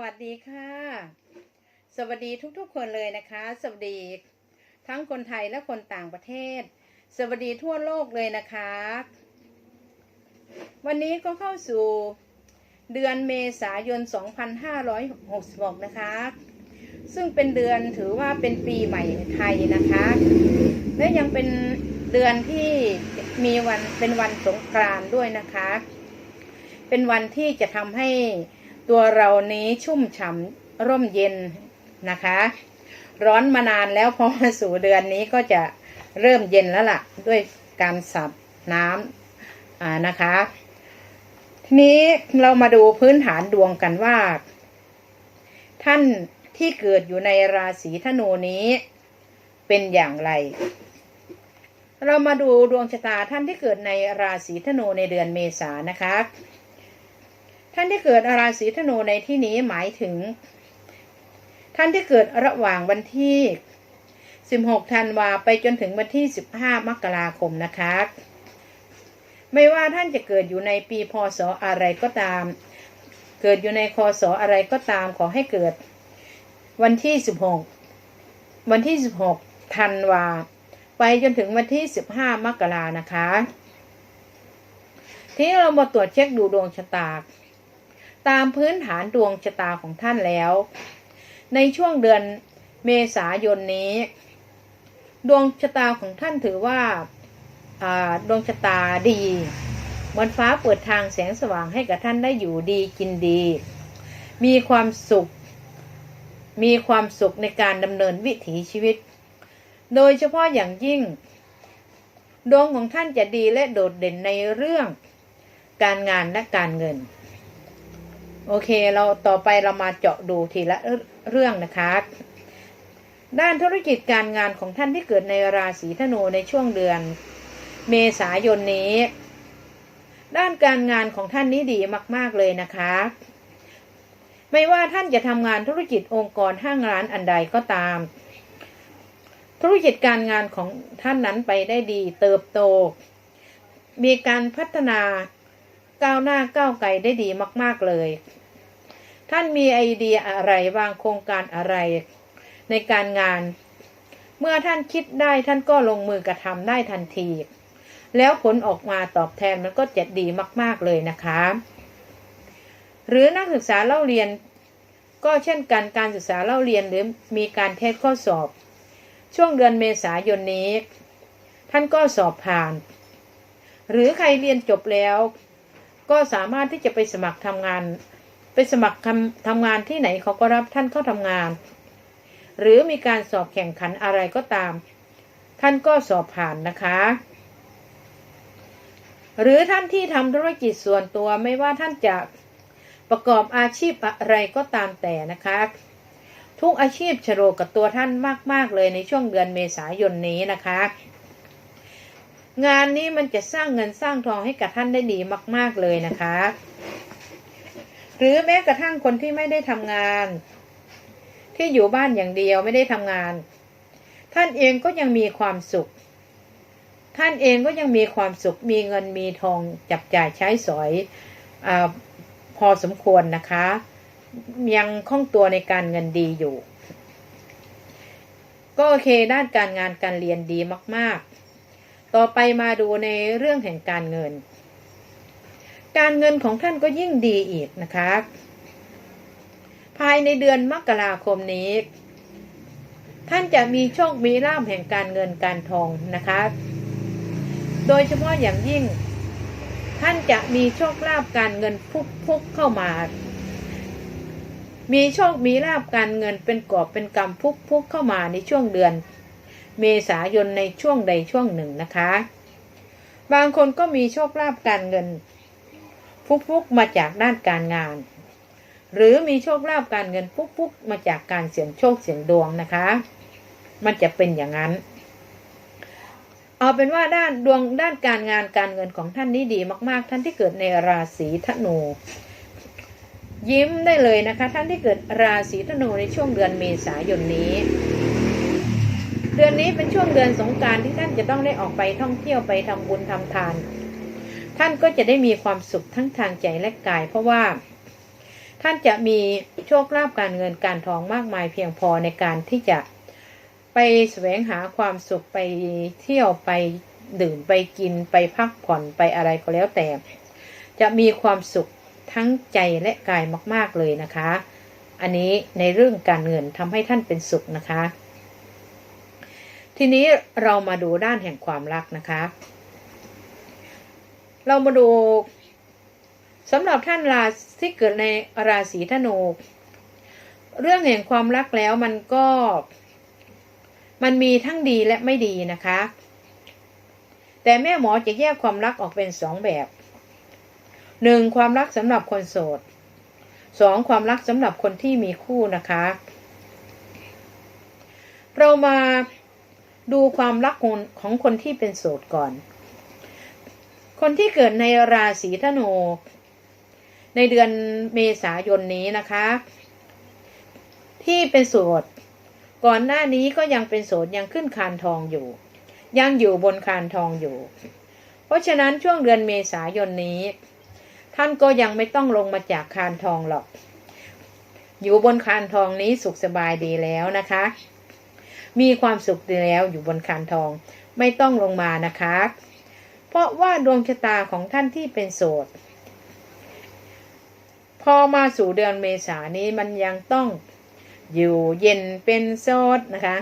วัสดีค่ะ สวัสดีทุกๆคนเลยนะคะ สวัสดี ทั้งคนไทยและคนต่างประเทศ สวัสดีทั่วโลกเลยนะคะ วันนี้ก็เข้าสู่เดือนเมษายน 2566 นะคะ ซึ่งเป็นเดือนถือว่าเป็นปีใหม่ไทยนะคะ และยังเป็นเดือนที่มีวันเป็นวันสงกรานต์ด้วยนะคะ เป็นวันที่จะทำให้ ตัวเรานี้ชุ่มฉ่ำร่มเย็นนะคะ ร้อนมานานแล้วพอมาสู่เดือนนี้ก็จะเริ่มเย็นแล้วล่ะ ด้วยการสับน้ำอ่านะคะ ทีนี้เรามาดูพื้นฐานดวงกันว่า ท่านที่เกิดอยู่ในราศีธนูนี้เป็นอย่างไร เรามาดูดวงชะตาท่านที่เกิดในราศีธนูในเดือนเมษานะคะ ท่านที่เกิดราศีธนูในที่นี้หมายถึง ท่านที่เกิดระหว่างวันที่ 16 ธันวาไปจนถึงวันที่ 15 มกราคมนะคะ ไม่ว่าท่านจะเกิดอยู่ในปีพศอะไรก็ตาม เกิดอยู่ในคศอะไรก็ตามขอให้เกิด วันที่ 16 วันที่ 16 ธันวาไปจนถึงวันที่ 15 มกรานะคะ ที่เรามาตรวจเช็คดูดวงชะตา ตามพื้นฐานดวงชะตาของท่านแล้ว ในช่วงเดือนเมษายนนี้ ดวงชะตาของท่านถือว่าดวงชะตาดีเหมือนฟ้าเปิดทางแสงสว่างให้กับท่านได้อยู่ดีกินดี มีความสุข มีความสุขในการดำเนินวิถีชีวิต โดยเฉพาะอย่างยิ่ง ดวงของท่านจะดีและโดดเด่นในเรื่อง การงานและการเงิน โอเค เราต่อไปเรามาเจาะดูทีละเรื่องนะคะ ด้านธุรกิจการงานของท่านที่เกิดในราศีธนูในช่วงเดือน เมษายนนี้ ด้านการงานของท่านนี้ดีมาก ๆเลยนะคะ ไม่ว่าท่านจะทำงานธุรกิจองค์กรห้างร้านอันใดก็ตาม ธุรกิจการงานของท่านนั้นไปได้ดีเติบโต มีการพัฒนา ก้าวหน้าก้าวไกลได้ดีมาก ๆเลย ท่านมีไอเดียอะไรวางโครงการอะไร ในการงาน เมื่อท่านคิดได้ท่านก็ลงมือกระทำได้ทันที แล้วผลออกมาตอบแทนมันก็จะดีมาก ๆเลยนะคะ หรือนักศึกษาเล่าเรียนก็เช่นกันการศึกษาเล่าเรียนหรือมีการเทสข้อสอบ ช่วงเดือนเมษายนนี้ ท่านก็สอบผ่าน หรือใครเรียนจบแล้ว ก็สามารถที่จะไปสมัครทำงาน ไปสมัครทำทำงานที่ไหนเขาก็รับท่านเข้าทำงาน หรือมีการสอบแข่งขันอะไรก็ตาม ท่านก็สอบผ่านนะคะ หรือท่านที่ทำธุรกิจส่วนตัวไม่ว่าท่านจะประกอบอาชีพอะไรก็ตามแต่นะคะ ทุกอาชีพชโฉลกับตัวท่านมาก ๆ เลยในช่วงเดือนเมษายนนี้นะคะ งานนี้มันจะสร้างเงินสร้างทองให้กับท่านได้ดีมาก ๆเลยนะคะ หรือแม้กระทั่งคนที่ไม่ได้ทำงาน ที่อยู่บ้านอย่างเดียวไม่ได้ทำงาน ท่านเองก็ยังมีความสุข ท่านเองก็ยังมีความสุขมีเงินมีทองจับจ่ายใช้สอยอพอสมควรนะคะ ยังคล่องตัวในการเงินดีอยู่ ก็โอเคด้านการงานการเรียนดีมาก ๆ ต่อไปมาดูในเรื่องแห่งการเงิน การเงินของท่านก็ยิ่งดีอีกนะคะ ภายในเดือนมกราคมนี้ ท่านจะมีโชคมีลาภแห่งการเงินการทองนะคะ โดยเฉพาะอย่างยิ่ง ท่านจะมีโชคลาภการเงินพุกๆเข้ามามีโชค มีลาภการเงินเป็นกอบเป็นกำพุกๆเข้ามาในช่วงเดือน เมษายนในช่วงใดช่วงหนึ่งนะคะ บางคนก็มีโชคลาภการเงิน ฟุกๆมาจากด้านการงาน หรือมีโชคลาภการเงินฟุกๆมาจากการเสี่ยงโชคเสี่ยงดวงนะคะ มันจะเป็นอย่างนั้น เอาเป็นว่าด้านดวงด้านการงานการเงินของท่านนี้ดีมาก ๆ ท่านที่เกิดในราศีธนูยิ้มได้เลยนะคะ ท่านที่เกิดราศีธนูในช่วงเดือนเมษายนนี้ เดือนนี้เป็นช่วงเดือนสงการที่ท่านจะต้องได้ออกไปท่องเที่ยวไปทำบุญทำทาน ท่านก็จะได้มีความสุขทั้งทางใจและกาย เพราะว่า ท่านจะมีโชคลาภการเงินการทองมากมายเพียงพอในการที่จะไปแสวงหาความสุขไปเที่ยวไปดื่มไปกินไปพักผ่อนไปอะไรก็แล้วแต่ จะมีความสุขทั้งใจและกายมาก ๆเลยนะคะ อันนี้ในเรื่องการเงินทำให้ท่านเป็นสุขนะคะ ทีนี้เรามาดูด้านแห่งความรักนะคะ เรามาดูสำหรับท่านราที่เกิดในราศีธนู เรื่องแห่งความรักแล้วมันก็ มันมีทั้งดีและไม่ดีนะคะ แต่แม่หมอจะแยกความรักออกเป็นสองแบบหนึ่งความรักสำหรับคนโสดสองความรักสำหรับคนที่มีคู่นะคะ เรามา ดูความรักของคนที่เป็นโสดก่อน คนที่เกิดในราศีธนู ในเดือนเมษายนนี้นะคะ ที่เป็นโสด ก่อนหน้านี้ก็ยังเป็นโสดยังขึ้นคานทองอยู่ ยังอยู่บนคานทองอยู่ เพราะฉะนั้นช่วงเดือนเมษายนนี้ ท่านก็ยังไม่ต้องลงมาจากคานทองหรอก อยู่บนคานทองนี้สุขสบายดีแล้วนะคะ มีความสุขดีแล้วอยู่บนคานทอง ไม่ต้องลงมานะคะ เพราะว่าดวงชะตาของท่านที่เป็นโสด พอมาสู่เดือนเมษานี้มันยังต้องอยู่เย็นเป็นโสดนะคะ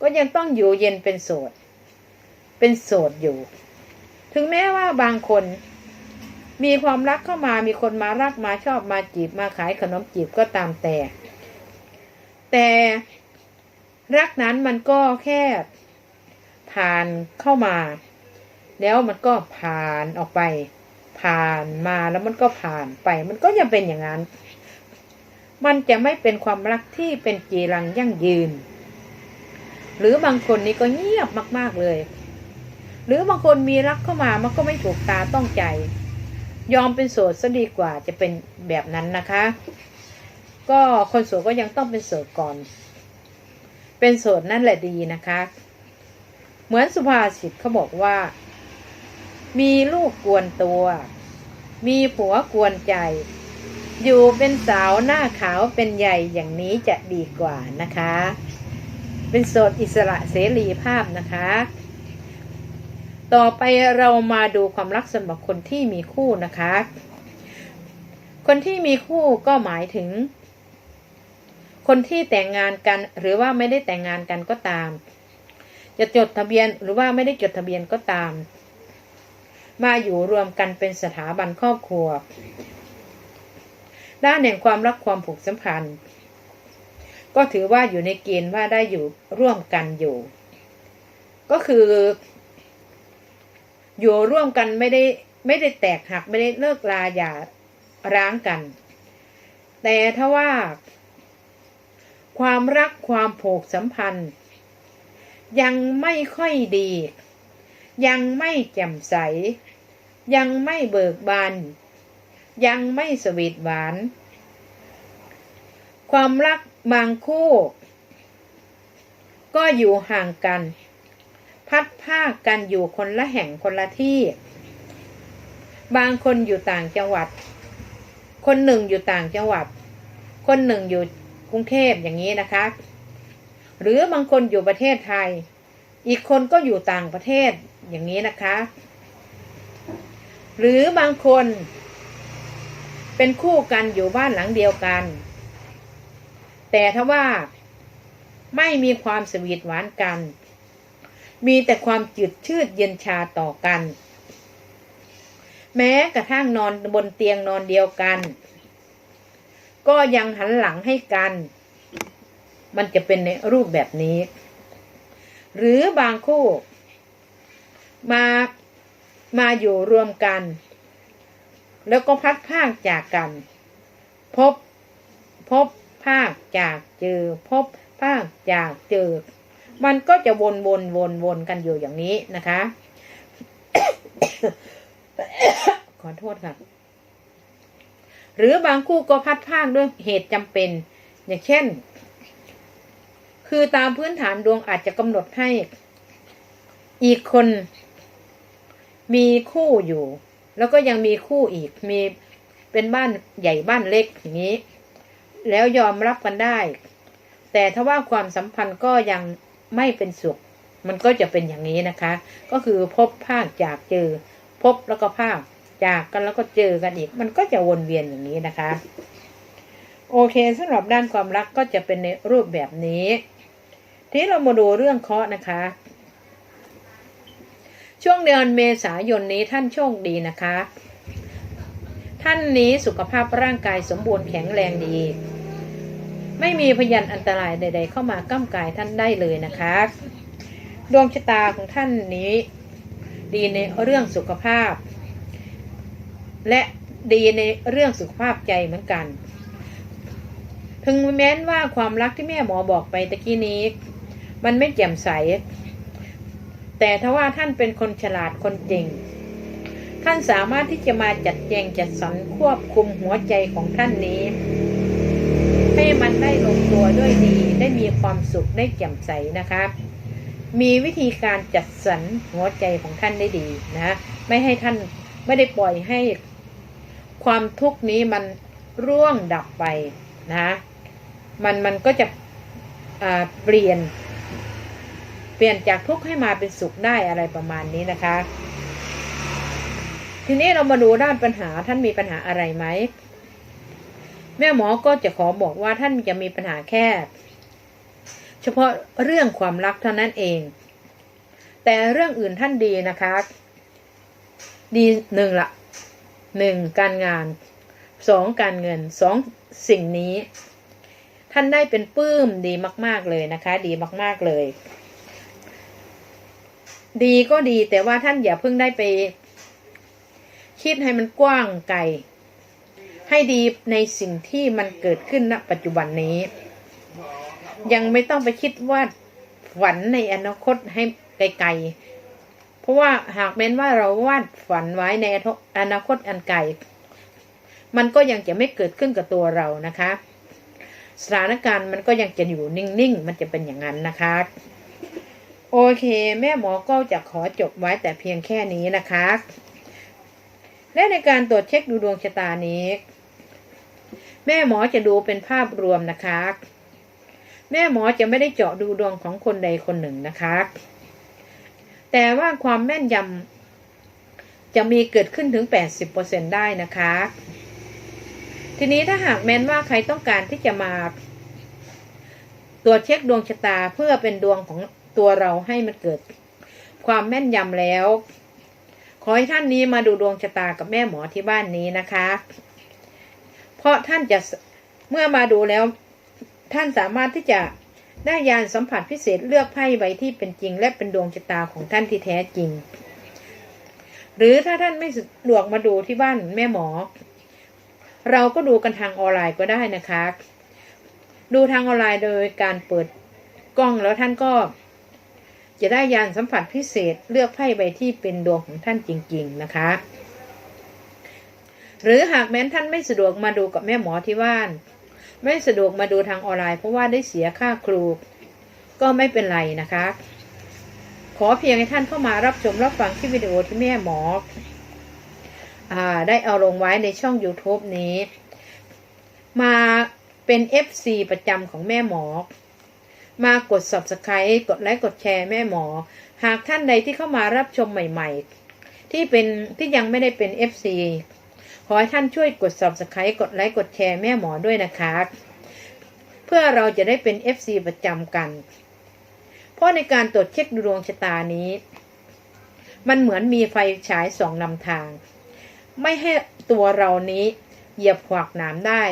ก็ยังต้องอยู่เย็นเป็นโสด เป็นโสดอยู่ ถึงแม้ว่าบางคนมีความรักเข้ามา มีคนมารักมาชอบมาจีบมาขายขนมจีบก็ตามแต่ แต่ รักนั้นมันก็แค่ผ่านเข้ามา แล้วมันก็ผ่านออกไป ผ่านมาแล้วมันก็ผ่านไป มันก็ยังเป็นอย่างนั้น มันจะไม่เป็นความรักที่เป็นจีรังยั่งยืน หรือบางคนนี่ก็เงียบมาก ๆเลย หรือบางคนมีรักเข้ามามันก็ไม่ถูกตาต้องใจ ยอมเป็นโสดซะดีกว่าจะเป็นแบบนั้นนะคะ ก็คนโสดก็ยังต้องเป็นโสดก่อน เป็นโสดนั่นแหละดีนะคะ เหมือนสุภาษิตเขาบอกว่า มีลูกกวนตัว มีผัวกวนใจ อยู่เป็นสาวหน้าขาวเป็นใหญ่อย่างนี้จะดีกว่านะคะ เป็นโสดอิสระเสรีภาพนะคะ ต่อไปเรามาดูความรักสำหรับคนที่มีคู่นะคะ คนที่มีคู่ก็หมายถึง คนที่แต่งงานกันหรือว่าไม่ได้แต่งงานกันก็ตาม จะจดทะเบียนหรือว่าไม่ได้จดทะเบียนก็ตาม มาอยู่รวมกันเป็นสถาบันครอบครัว ด้านแห่งความรักความผูกสัมพันธ์ ก็ถือว่าอยู่ในเกณฑ์ว่าได้อยู่ร่วมกันอยู่ ก็คือ อยู่ร่วมกันไม่ได้ไม่ได้แตกหักไม่ได้เลิกลาอย่าร้างกัน แต่ถ้าว่า ความรักความผูกสัมพันธ์ ยังไม่ค่อยดี ยังไม่แจ่มใส ยังไม่เบิกบานยังไม่สวีทหวาน ความรักบางคู่ ก็อยู่ห่างกัน พัดภากันอยู่คนละแห่งคนละที่ บางคนอยู่ต่างจังหวัด คนหนึ่งอยู่ต่างจังหวัด คนหนึ่งอยู่ กรุงเทพอย่างนี้นะคะ หรือบางคนอยู่ประเทศไทย อีกคนก็อยู่ต่างประเทศอย่างนี้นะคะ หรือบางคน เป็นคู่กันอยู่บ้านหลังเดียวกัน แต่ถ้าว่าไม่มีความสวีทหวานกัน มีแต่ความจืดชืดเย็นชาต่อกัน แม้กระทั่งนอนบนเตียงนอนเดียวกัน ก็ยังหันหลังให้กัน มันจะเป็นในรูปแบบนี้ หรือบางคู่ มามาอยู่รวมกัน แล้วก็พัดภาคจากกัน พบพบภาคจากเจอ พบภาคจากเจอ มันก็จะวนวนวนวนกันอยู่อย่างนี้นะคะ ขอโทษค่ะ หรือบางคู่ก็พัดภาคด้วยเหตุจำเป็น อย่างเช่น คือตามพื้นฐานดวงอาจจะกำหนดให้ อีกคนมีคู่อยู่ แล้วก็ยังมีคู่อีกมีเป็นบ้านใหญ่บ้านเล็กอย่างนี้ แล้วยอมรับกันได้ แต่ถ้าว่าความสัมพันธ์ก็ยังไม่เป็นสุข มันก็จะเป็นอย่างนี้นะคะ ก็คือพบภาคจากเจอ พบแล้วก็ภาค จากกันแล้วก็เจอกันอีก มันก็จะวนเวียนอย่างนี้นะคะ โอเคสำหรับด้านความรักก็จะเป็นในรูปแบบนี้ ทีนี้เรามาดูเรื่องเคาะนะคะ ช่วงเดือนเมษายนนี้ท่านโชคดีนะคะ ท่านนี้สุขภาพร่างกายสมบูรณ์แข็งแรงดี ไม่มีพยันอันตรายใด ๆ เข้ามาก้ำกายท่านได้เลยนะคะดวงชะตาของท่านนี้ ดีในเรื่องสุขภาพ และดีในเรื่องสุขภาพใจเหมือนกัน ถึงแม้นว่าความรักที่แม่หมอบอกไปตะกี้นี้ มันไม่แจ่มใส แต่ถ้าว่าท่านเป็นคนฉลาดคนจริงท่านสามารถที่จะมาจัดแจงจัดสรรควบคุมหัวใจของท่านนี้ ให้มันได้ลงตัวด้วยดี ได้มีความสุขได้แจ่มใสนะคะมีวิธีการจัดสรรหัวใจของท่านได้ดีนะ ไม่ให้ท่านไม่ได้ปล่อยให้ ความทุกข์นี้มันร่วงดับไปนะ มันมันก็จะเปลี่ยน เปลี่ยนจากทุกข์ให้มาเป็นสุขได้อะไรประมาณนี้นะคะ ทีนี้เรามาดูด้านปัญหาท่านมีปัญหาอะไรไหมแม่หมอก็จะขอบอกว่าท่านจะมีปัญหาแค่ เฉพาะเรื่องความรักเท่านั้นเอง แต่เรื่องอื่นท่านดีนะคะ ดีหนึ่งละ หนึ่งการงานสองการเงินสองสิ่งนี้ ท่านได้เป็นปื้มดีมาก ๆเลยนะคะ ดีมาก ๆเลย ดีก็ดีแต่ว่าท่านอย่าเพิ่งได้ไป คิดให้มันกว้างไกลให้ดีในสิ่งที่มันเกิดขึ้นณปัจจุบันนี้ ยังไม่ต้องไปคิดว่าฝันในอนาคตให้ไกลๆ เพราะว่าหากแม้นว่าเราวาดฝันไว้ในอนาคตอันไกล มันก็ยังจะไม่เกิดขึ้นกับตัวเรานะคะ สถานการณ์มันก็ยังจะอยู่นิ่งๆ มันจะเป็นอย่างนั้นนะคะ โอเค แม่หมอก็จะขอจบไว้แต่เพียงแค่นี้นะคะ และในการตรวจเช็คดูดวงชะตานี้ แม่หมอจะดูเป็นภาพรวมนะคะ แม่หมอจะไม่ได้เจาะดูดวงของคนใดคนหนึ่งนะคะ แต่ว่าความแม่นยำจะมีเกิดขึ้นถึง 80%ได้นะคะ ทีนี้ถ้าหากแม้นว่าใครต้องการที่จะมาตรวจเช็คดวงชะตาเพื่อเป็นดวงของตัวเราให้มันเกิดความแม่นยำแล้ว ขอให้ท่านนี้มาดูดวงชะตากับแม่หมอที่บ้านนี้นะคะ เพราะท่านจะเมื่อมาดูแล้ว ท่านสามารถที่จะ ได้ยานสัมผัสพิเศษเลือกไพ่ใบที่เป็นจริง และเป็นดวงชะตาของท่านที่แท้จริง หรือถ้าท่านไม่สะดวกมาดูที่บ้านแม่หมอ เราก็ดูกันทางออนไลน์ก็ได้นะคะ ดูทางออนไลน์โดยการเปิดกล้องแล้วท่านก็จะได้ยานสัมผัสพิเศษเลือกไพ่ใบที่เป็นดวงของท่านจริง ๆ นะคะ หรือหากแม้นท่านไม่สะดวกมาดูกับแม่หมอที่บ้าน ไม่สะดวกมาดูทางออนไลน์เพราะว่าได้เสียค่าครู ก็ไม่เป็นไรนะคะ ขอเพียงให้ท่านเข้ามารับชมรับฟังคลิปวิดีโอที่แม่หมออได้เอาลงไว้ในช่อง YouTube นี้ มาเป็น FC ประจำของแม่หมอ มากด subscribe กดไลค์กดแชร์แม่หมอ หากท่านใดที่เข้ามารับชมใหม่ ๆ ที่เป็นที่ยังไม่ได้เป็น FC ขอให้ท่านช่วยกด subscribe กดไลค์กดแชร์แม่หมอด้วยนะคะ เพื่อเราจะได้เป็น FC ประจำกัน เพราะในการตรวจเช็คดวงชะตานี้ มันเหมือนมีไฟฉายสองนำทาง ไม่ให้ตัวเรานี้เหยียบขวากหนามได้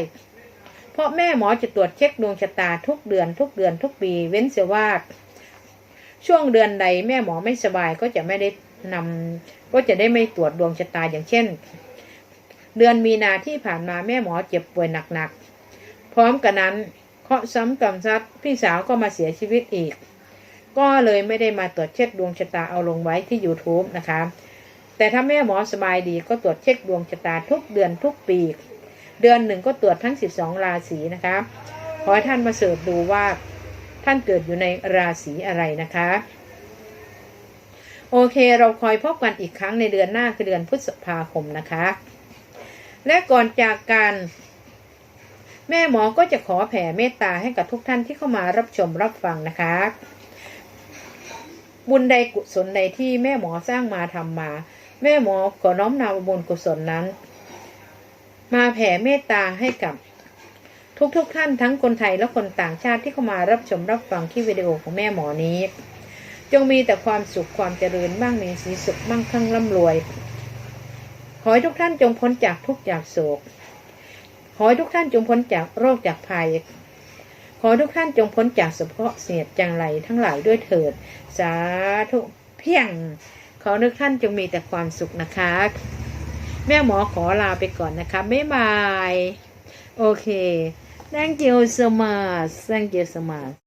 เพราะแม่หมอจะตรวจเช็คดวงชะตาทุกเดือนทุกเดือนทุกปี เว้นเสียว่าช่วงเดือนใดแม่หมอไม่สบายก็จะไม่ได้นำก็จะได้ไม่ตรวจดวงชะตาอย่างเช่น เดือนมีนาที่ผ่านมาแม่หมอเจ็บป่วยหนักๆ พร้อมกันนั้นเคาะซ้ำกรรมซัดพี่สาวก็มาเสียชีวิตอีก ก็เลยไม่ได้มาตรวจเช็คดวงชะตาเอาลงไว้ที่ YouTube นะคะ แต่ถ้าแม่หมอสบายดีก็ตรวจเช็คดวงชะตาทุกเดือนทุกปี เดือนหนึ่งก็ตรวจทั้ง 12 ราศีนะคะ ขอให้ท่านมาเสิร์ชดูว่าท่านเกิดอยู่ในราศีอะไรนะคะ โอเคเราคอยพบกันอีกครั้งในเดือนหน้าคือเดือนพฤษภาคมนะคะ และก่อนจากการแม่หมอก็จะขอแผ่เมตตาให้กับทุกท่านที่เข้ามารับชมรับฟังนะคะ บุญใดกุศลใดที่แม่หมอสร้างมาทำมา แม่หมอขอน้อมนำบุญกุศลนั้น มาแผ่เมตตาให้กับทุกๆทท่านทั้งคนไทยและคนต่างชาติที่เข้ามารับชมรับฟังคลิปวิดีโอของแม่หมอนี้ จงมีแต่ความสุขความเจริญบ้างมีสีสุขมั่งคั่งร่ำรวย ขอให้ทุกท่านจงพ้นจากทุกจากโศก ขอให้ทุกท่านจงพ้นจากโรคจากภัย ขอให้ทุกท่านจงพ้นจากสะเพาะเสียดจังไรทั้งหลายด้วยเถิด สาธุเพียง ขอทุกท่านจงมีแต่ความสุขนะคะ แม่หมอขอลาไปก่อนนะคะบ๊ายบาย โอเค thank you so much thank you so much